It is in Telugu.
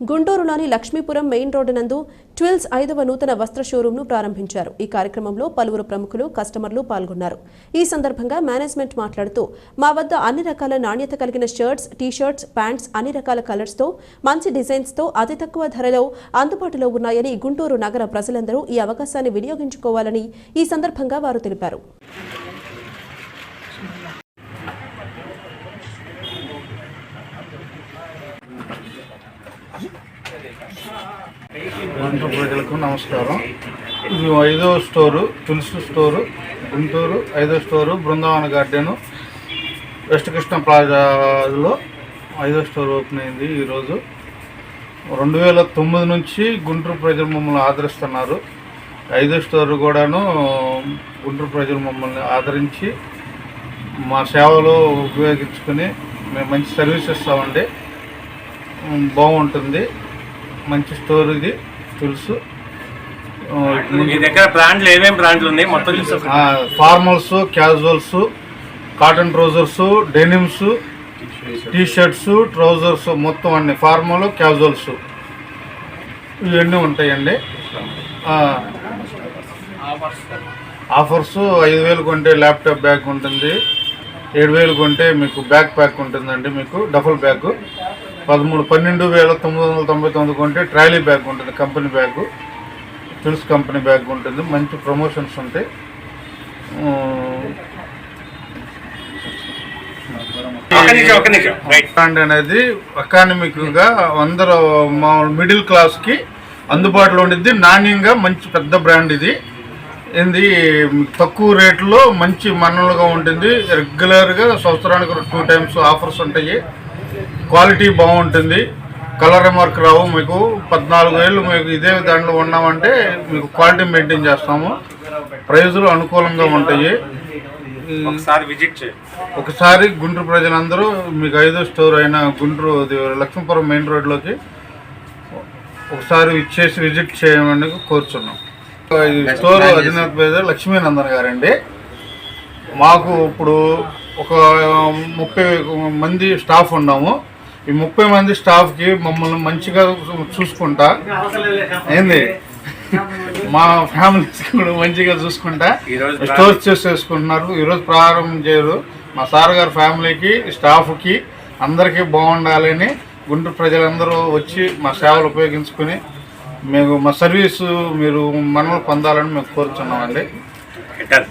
గుంటూరులోని లక్ష్మీపురం మెయిన్ రోడ్డు నందు ట్విల్స్ ఐదవ నూతన వస్త్ర షోరూంను ప్రారంభించారు. ఈ కార్యక్రమంలో పలువురు ప్రముఖులు కస్టమర్లు పాల్గొన్నారు. ఈ సందర్భంగా మేనేజ్మెంట్ మాట్లాడుతూ మా వద్ద అన్ని రకాల నాణ్యత కలిగిన షర్ట్స్ టీషర్ట్స్ ప్యాంట్స్ అన్ని రకాల కలర్స్తో మంచి డిజైన్స్తో అతి తక్కువ ధరలో అందుబాటులో ఉన్నాయని గుంటూరు నగర ప్రజలందరూ ఈ అవకాశాన్ని వినియోగించుకోవాలని ఈ సందర్భంగా వారు తెలిపారు. గుంటూరు ప్రజలకు నమస్కారం. ఇది ఐదో స్టోరు తులసి స్టోరు గుంటూరు ఐదో store Brindavan garden. West Krishna ప్లాజాలో ఐదో స్టోర్ ఓపెన్ అయింది ఈరోజు. రెండు వేల తొమ్మిది నుంచి గుంటూరు ప్రజలు మమ్మల్ని ఆదరిస్తున్నారు. ఐదో స్టోర్ కూడాను గుంటూరు ప్రజలు మమ్మల్ని ఆదరించి మా సేవలు ఉపయోగించుకుని మేము మంచి సర్వీస్ ఇస్తామండి. బాగుంటుంది. మంచి స్టోర్ ఇది తెలుసు మీ దగ్గర బ్రాండ్లు ఏమేమి బ్రాండ్లు ఉన్నాయి? మొత్తం formals casuals cotton trousers denims T shirts trousers మొత్తం అన్ని ఫార్మల్ క్యాజువల్స్. ఇవన్నీ ఉంటాయండి. ఆఫర్స్ ఐదు వేలు కొంటే ల్యాప్టాప్ బ్యాగ్ ఉంటుంది. ఏడు వేలు కొంటే మీకు బ్యాగ్ ప్యాక్ ఉంటుందండి మీకు డబుల్ బ్యాగ్. పదమూడు పన్నెండు వేల తొమ్మిది వందల తొంభై తొమ్మిది కొంటే ట్రాలీ బ్యాగ్ ఉంటుంది company bag. Tulasi company bag ఉంటుంది మంచి ప్రమోషన్స్ ఉంటాయి. బ్రాండ్ అనేది ఎకానమిక్గా అందరూ మా మిడిల్ క్లాస్కి అందుబాటులో ఉండిద్ది. నాణ్యంగా మంచి పెద్ద బ్రాండ్ ఇది. ఏంది తక్కువ రేట్లో మంచి మన్నలుగా ఉంటుంది రెగ్యులర్గా సంవత్సరానికి టూ టైమ్స్ ఆఫర్స్ ఉంటాయి. క్వాలిటీ బాగుంటుంది. కలర్ రిమార్క్ రావు. మీకు పద్నాలుగు వేలు మీకు ఇదే దాంట్లో ఉన్నామంటే మీకు క్వాలిటీ మెయింటైన్ చేస్తాము. ప్రైజులు అనుకూలంగా ఉంటాయి. ఒకసారి విజిట్ చేయండి. ఒకసారి గుంటూరు ప్రజలందరూ మీకు ఐదో స్టోర్ అయిన గుంటూరు లక్ష్మీపురం మెయిన్ రోడ్లోకి ఒకసారి ఇచ్చేసి విజిట్ చేయమని కోరుచున్నాం. ఈ స్టోర్ అధినేత పేద లక్ష్మీనందన్ గారండి. మాకు ఇప్పుడు ఒక ముప్పై మంది స్టాఫ్ ఉన్నాము. ఈ ముప్పై మంది స్టాఫ్కి మమ్మల్ని మంచిగా చూసుకుంటా. ఏంది? మా ఫ్యామిలీస్ కూడా మంచిగా చూసుకుంటా. స్టోర్ చేసేసుకుంటున్నారు. ఈరోజు ప్రారంభం చేయరు. మా సార్ గారి ఫ్యామిలీకి స్టాఫ్కి అందరికీ బాగుండాలని గుంటూరు ప్రజలందరూ వచ్చి మా సేవలు ఉపయోగించుకుని మేము మా సర్వీసు మీరు మనలు పొందాలని మేము కోరుచున్నామండి. డన్